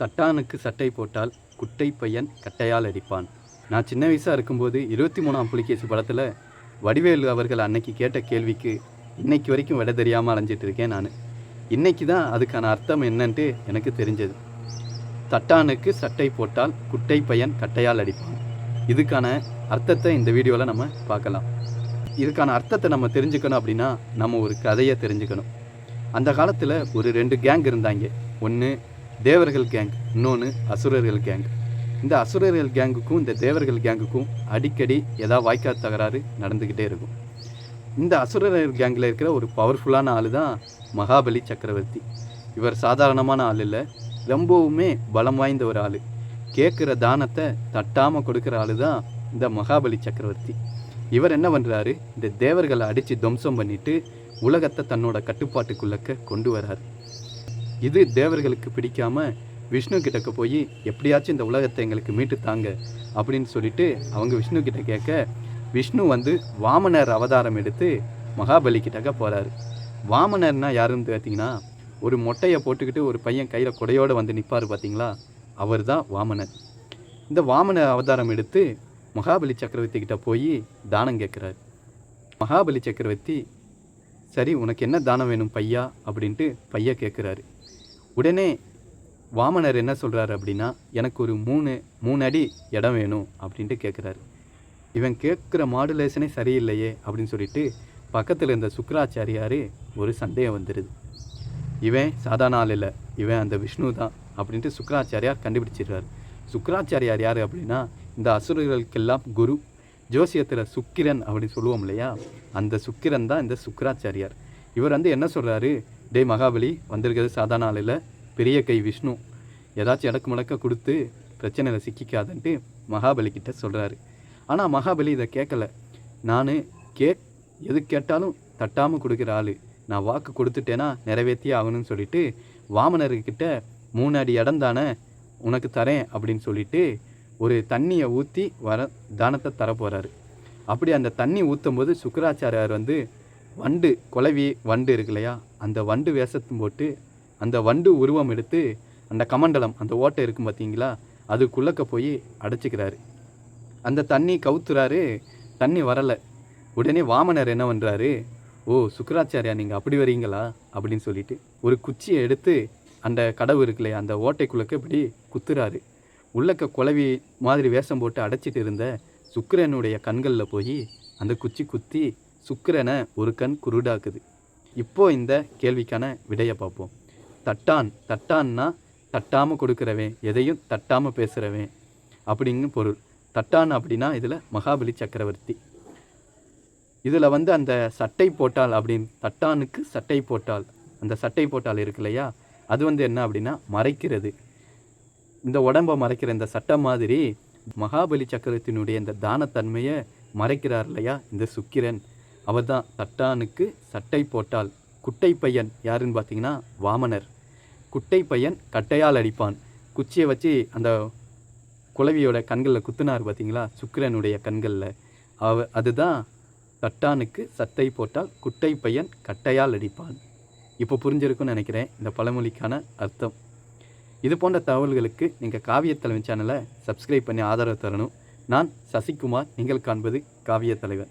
தட்டானுக்கு சட்டை போட்டால் குட்டை பையன் கட்டையால் அடிப்பான். நான் சின்ன வயசாக இருக்கும்போது இருபத்தி மூணாம் புலிகேசி படத்தில் வடிவேலு அவர்கள் அன்னைக்கு கேட்ட கேள்விக்கு இன்னைக்கு வரைக்கும் விட தெரியாமல் அலைஞ்சிட்டு இருக்கேன் நான். இன்னைக்கு தான் அதுக்கான அர்த்தம் என்னன்ட்டு எனக்கு தெரிஞ்சது. தட்டானுக்கு சட்டை போட்டால் குட்டை பையன் கட்டையால் அடிப்பான். இதுக்கான அர்த்தத்தை இந்த வீடியோவில் நம்ம பார்க்கலாம். இதுக்கான அர்த்தத்தை நம்ம தெரிஞ்சுக்கணும் அப்படின்னா நம்ம ஒரு கதையை தெரிஞ்சுக்கணும். அந்த காலத்தில் ஒரு ரெண்டு கேங் இருந்தாங்க. ஒன்று தேவர்கள் கேங் இன்னொன்று அசுரர்கள் கேங் இந்த அசுரர்கள் கேங்குக்கும் இந்த தேவர்கள் கேங்குக்கும் அடிக்கடி ஏதாவது வாய்க்கால் தகராறு நடந்துக்கிட்டே இருக்கும். இந்த அசுரர்கள் கேங்கில் இருக்கிற ஒரு பவர்ஃபுல்லான ஆள் தான் மகாபலி சக்கரவர்த்தி. இவர் சாதாரணமான ஆள் இல்லை ரொம்பவுமே பலம் வாய்ந்த ஒரு ஆள். கேட்குற தானத்தை தட்டாமல் கொடுக்குற ஆள் தான் இந்த மகாபலி சக்கரவர்த்தி. இவர் என்ன பண்ணுறாரு இந்த தேவர்களை அடித்து துவம்சம் பண்ணிவிட்டு உலகத்தை தன்னோட கட்டுப்பாட்டுக்குள்ளக்க கொண்டு வராரு இது தேவர்களுக்கு பிடிக்காம விஷ்ணு கிட்டக்க போய் எப்படியாச்சும் இந்த உலகத்தை எங்களுக்கு மீட்டு தாங்க அப்படின்னு சொல்லிட்டு அவங்க விஷ்ணு கிட்ட கேட்க விஷ்ணு வந்து வாமனர் அவதாரம் எடுத்து மகாபலி கிட்டக்க போகிறாரு வாமனர்னா யாருன்னு பார்த்தீங்கன்னா ஒரு மொட்டையை போட்டுக்கிட்டு ஒரு பையன் கையில் கொடையோடு வந்து நிற்பார் பார்த்தீங்களா அவர் தான் வாமனர். இந்த வாமன அவதாரம் எடுத்து மகாபலி சக்கரவர்த்தி கிட்ட போய் தானம் கேட்குறாரு. மகாபலி சக்கரவர்த்தி சரி உனக்கு என்ன தானம் வேணும் பையா? அப்படின்ட்டு பையன் கேட்குறாரு உடனே வாமனர் என்ன சொல்கிறாரு அப்படின்னா எனக்கு ஒரு மூணு மூணு அடி இடம் வேணும் அப்படின்ட்டு கேட்குறாரு இவன் கேட்குற மாடுலேஷனே சரியில்லையே அப்படின்னு சொல்லிட்டு பக்கத்தில் இருந்த சுக்கராச்சாரியார் ஒரு சந்தேகம் வந்துடுது இவன் சாதாரண ஆள் இல்லை இவன் அந்த விஷ்ணு தான் அப்படின்ட்டு சுக்கராச்சாரியார் கண்டுபிடிச்சிடுறாரு. சுக்கராச்சாரியார் யார் அப்படின்னா இந்த அசுரர்களுக்கெல்லாம் குரு ஜோசியத்தில் சுக்கிரன் அப்படின்னு சொல்லுவோம் இல்லையா? அந்த சுக்கிரன் தான் இந்த சுக்கராச்சாரியார். இவர் வந்து என்ன சொல்கிறாரு டேய் மகாபலி வந்திருக்கிறது சாதாரண ஆளில் பெரிய கை விஷ்ணு. ஏதாச்சும் இடக்கு முடக்க கொடுத்து பிரச்சனையில் சிக்கிக்காதன்ட்டு மகாபலி கிட்ட சொல்கிறாரு ஆனால் மகாபலி இதை கேட்கல. நான் கே எது கேட்டாலும் தட்டாமல் கொடுக்குற ஆள். நான் வாக்கு கொடுத்துட்டேன்னா நிறைவேற்றியே ஆகணும்னு சொல்லிட்டு வாமனர்கிட்ட மூணு அடி இடம் தானே உனக்கு தரேன் அப்படின்னு சொல்லிட்டு ஒரு தண்ணியை ஊற்றி வர தானத்தை தர போகிறாரு அப்படி அந்த தண்ணி ஊற்றும் போது சுக்கராச்சாரியார் வந்து வண்டு குலவி வண்டு இருக்கு இல்லையா? அந்த வண்டு வேஷத்தும் போட்டு அந்த வண்டு உருவம் எடுத்து அந்த கமண்டலம் அந்த ஓட்டை இருக்கும் பார்த்தீங்களா? அதுக்குள்ளக்க போய் அடைச்சிக்கிறாரு. அந்த தண்ணி கவுத்துறாரு தண்ணி வரலை. உடனே வாமனர் என்ன பண்ணுறாரு ஓ சுக்கராச்சாரியா நீங்கள் அப்படி வரீங்களா? அப்படின்னு சொல்லிட்டு ஒரு குச்சியை எடுத்து அந்த கடவு இருக்குல்லையா அந்த ஓட்டைக்குள்ளக்க இப்படி குத்துறாரு. உள்ளக்க குலவி மாதிரி வேஷம் போட்டு அடைச்சிட்டு இருந்த சுக்கிரனுடைய கண்களில் போய் அந்த குச்சி குத்தி சுக்கிரனை ஒரு கண் குருடாக்குது. இப்போ இந்த கேள்விக்கான விடையை பார்ப்போம். தட்டான் தட்டான்னா தட்டாமல் கொடுக்குறவன் எதையும் தட்டாமல் பேசுகிறவன் அப்படின்னு பொருள். தட்டான் அப்படின்னா இதில் மகாபலி சக்கரவர்த்தி. இதில் வந்து அந்த சட்டை போட்டால் அப்படின்னு தட்டானுக்கு சட்டை போட்டால் அந்த சட்டை போட்டால் இருக்கு இல்லையா? அது வந்து என்ன அப்படின்னா மறைக்கிறது. இந்த உடம்பை மறைக்கிற இந்த சட்டம் மாதிரி மகாபலி சக்கரத்தினுடைய இந்த தானத்தன்மையை மறைக்கிறார் இல்லையா? இந்த சுக்கிரன். அவர் தான் தட்டானுக்கு சட்டை போட்டால். குட்டை பையன் யாருன்னு பார்த்தீங்கன்னா வாமனர். குட்டை பையன் கட்டையால் அடிப்பான். குச்சியை வச்சு அந்த குலவியோட கண்களில் குத்துனார் பார்த்தீங்களா? சுக்கிரனுடைய கண்களில். அவ அதுதான் தட்டானுக்கு சட்டை போட்டால் குட்டை பையன் கட்டையால் அடிப்பான். இப்போ புரிஞ்சிருக்குன்னு நினைக்கிறேன். இந்த பழமொழிக்கான அர்த்தம். இது போன்ற தகவல்களுக்கு நீங்கள் காவிய தலைவன் சேனலை சப்ஸ்கிரைப் பண்ணி ஆதரவு தரணும். நான் சசிகுமார் நீங்கள் காண்பது காவிய தலைவன்.